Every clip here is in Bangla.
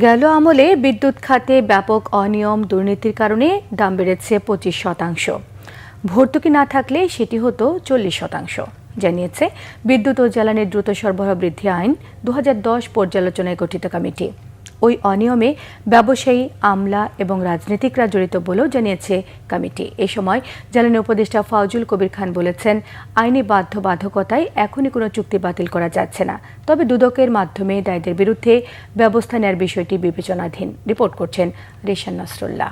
গেল আমলে বিদ্যুৎ খাতে ব্যাপক অনিয়ম দুর্নীতির কারণে দাম বেড়েছে পঁচিশ শতাংশ। ভর্তুকি না থাকলে সেটি হতো চল্লিশ শতাংশ। জানিয়েছে বিদ্যুৎ ও জ্বালানির দ্রুত সরবরাহ বৃদ্ধি আইন দু হাজার দশ পর্যালোচনায় গঠিত কমিটি। ওই অনিয়মে ব্যবসায়ী, আমলা এবং রাজনীতিকরা জড়িত বলেও জানিয়েছে কমিটি। এ সময় জ্বালানি উপদেষ্টা ফাউজুল কবির খান বলেছেন, আইনি বাধ্যবাধকতায় এখনই কোনো চুক্তি বাতিল করা যাচ্ছে না। তবে দুদকের মাধ্যমে দায়ীদের বিরুদ্ধে ব্যবস্থা নেওয়ার বিষয়টি বিবেচনাধীন। রিপোর্ট করছেন রেশান নাসরুল্লাহ।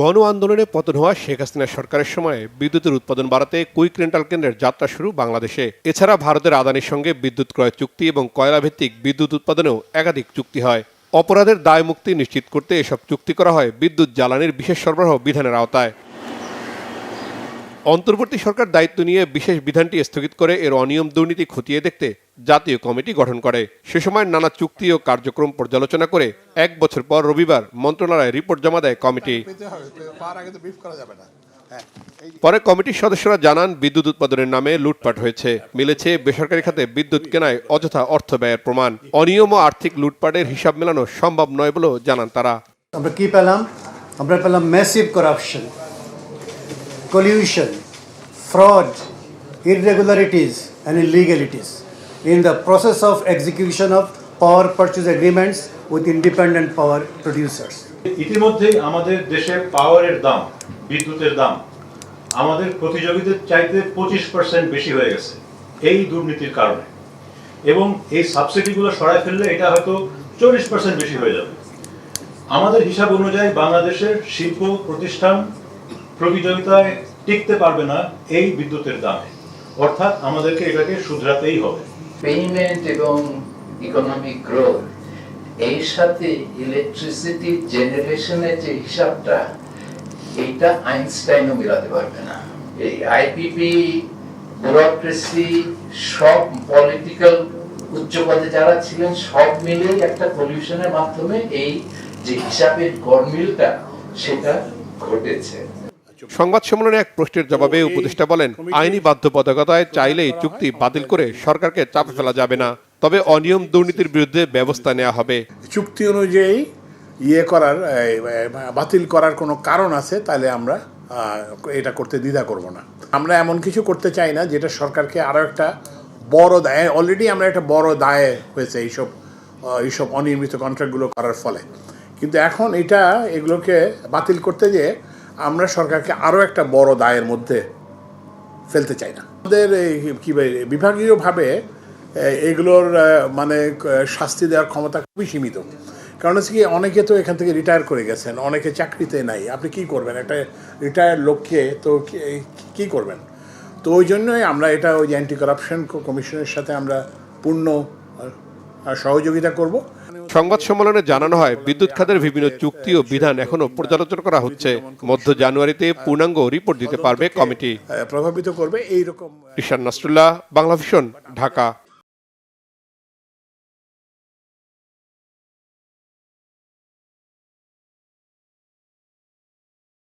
গণ আন্দোলনে পতন হওয়া শেখ হাসিনা সরকারের সময়ে বিদ্যুতের উৎপাদন বাড়াতে কুইক রেন্টাল কেন্দ্রের যাত্রা শুরু বাংলাদেশে। এছাড়া ভারতের আদানির সঙ্গে বিদ্যুৎ ক্রয় চুক্তি এবং কয়লা ভিত্তিক বিদ্যুৎ উৎপাদনেও একাধিক চুক্তি হয়। অপরাধের দায় মুক্তি নিশ্চিত করতে এসব চুক্তি করা হয় বিদ্যুৎ জ্বালানির বিশেষ সরবরাহ বিধানের আওতায়। অন্তর্বর্তী সরকার দায়িত্ব নিয়ে বিশেষ বিধানটি স্থগিত করে এর অনিয়ম দুর্নীতি খতিয়ে দেখতে জাতীয় কমিটি গঠন করে। সে সময় নানা চুক্তি ও কার্যক্রম পর্যালোচনা করে এক বছর পর রবিবার মন্ত্রণালয়ে রিপোর্ট জমা দেয় কমিটি। হ্যাঁ পরে কমিটির সদস্যরা জানান বিদ্যুৎ উৎপাদনের নামে লুটপাট হয়েছে। মিলেছে বেসরকারি খাতে বিদ্যুৎ কেনায় অযথা অর্থ ব্যয়ের প্রমাণ। অনিয়ম ও আর্থিক লুটপাটের হিসাব মেলানো সম্ভব নয় বলেও জানান তারা। আমরা কি পেলাম? আমরা পেলাম massive corruption collusion, fraud, irregularities, and illegalities. In the process of execution of power purchase agreements with independent power producers. ইতিমধ্যেই আমাদের দেশে পাওয়ারের দাম, বিদ্যুতের দাম, আমাদের প্রতিযোগীদের চাইতে পঁচিশ পার্সেন্ট বেশি হয়ে গেছে এই দুর্নীতির কারণে। এবং এই সাবসিডিগুলো সরাই ফেললে এটা হয়তো চল্লিশ পার্সেন্ট বেশি হয়ে যাবে। আমাদের হিসাব অনুযায়ী বাংলাদেশের শিল্প প্রতিষ্ঠান প্রতিযোগিতায় টিকতে পারবে না এই বিদ্যুতের দামে। অর্থাৎ আমাদেরকে এটাকে শুধরাতেই হবে। পেমেন্ট এবং ইকোনমিক গ্রোথ এর সাথে ইলেকট্রিসিটি জেনারেশনের যে হিসাবটা, এইটা আইনস্টাইনও মিলাতে পারবে না। এই আইপিপি ব্যুরোক্রেসি সব পলিটিক্যাল উচ্চ পদে যারা ছিলেন, সব মিলেই একটা পলিউশনের মাধ্যমে এই যে হিসাবের গরমিলটা সেটা ঘটেছে। সংবাদ সম্মেলনে এক প্রশ্নের জবাবে উপদেষ্টা বলেন, আইনি বাধ্যবাধকতায় চাইলেই চুক্তি বাতিল করে সরকারকে চাপে ফেলা যাবে না, তবে অনিয়ম দুর্নীতির বিরুদ্ধে ব্যবস্থা নেওয়া হবে। চুক্তি অনুযায়ী ইয়ে করার বাতিল করার কোনো কারণ আছে, তাহলে আমরা এটা করতে দ্বিধা করব না। আমরা এমন কিছু করতে চাই না, যেটা সরকারকে আরও একটা বড় দায় অলরেডি আমরা একটা বড় দায় হয়েছে এইসব এইসব অনিয়মিত কন্ট্রাক্টগুলো করার ফলে। কিন্তু এখন এটা, এগুলোকে বাতিল করতে গিয়ে আমরা সরকারকে আরও একটা বড় দায়ের মধ্যে ফেলতে চাই না। আমাদের এই কি বিভাগীয়ভাবে এগুলোর মানে শাস্তি দেওয়ার ক্ষমতা খুবই সীমিত। কারণ হচ্ছে কি, অনেকে তো এখান থেকে রিটায়ার করে গেছেন, অনেকে চাকরিতে নাই। আপনি কি করবেন? একটা রিটায়ার লোককে তো কি- করবেন? তো ওই জন্যই আমরা এটা, ওই অ্যান্টি কারাপশন কমিশনের সাথে আমরা পূর্ণ সহযোগিতা করব। সংবাদ সম্মেলনে জানানো হয় বিদ্যুৎ খাতের বিভিন্ন চুক্তি ও বিধান এখনও পর্যালোচনা করা হচ্ছে। মধ্য জানুয়ারিতে পূর্ণাঙ্গ রিপোর্ট দিতে পারবে কমিটি। প্রভাবিত করবে এইরকম ঈশান নাসরুল্লাহ বাংলা ভিশন ঢাকা।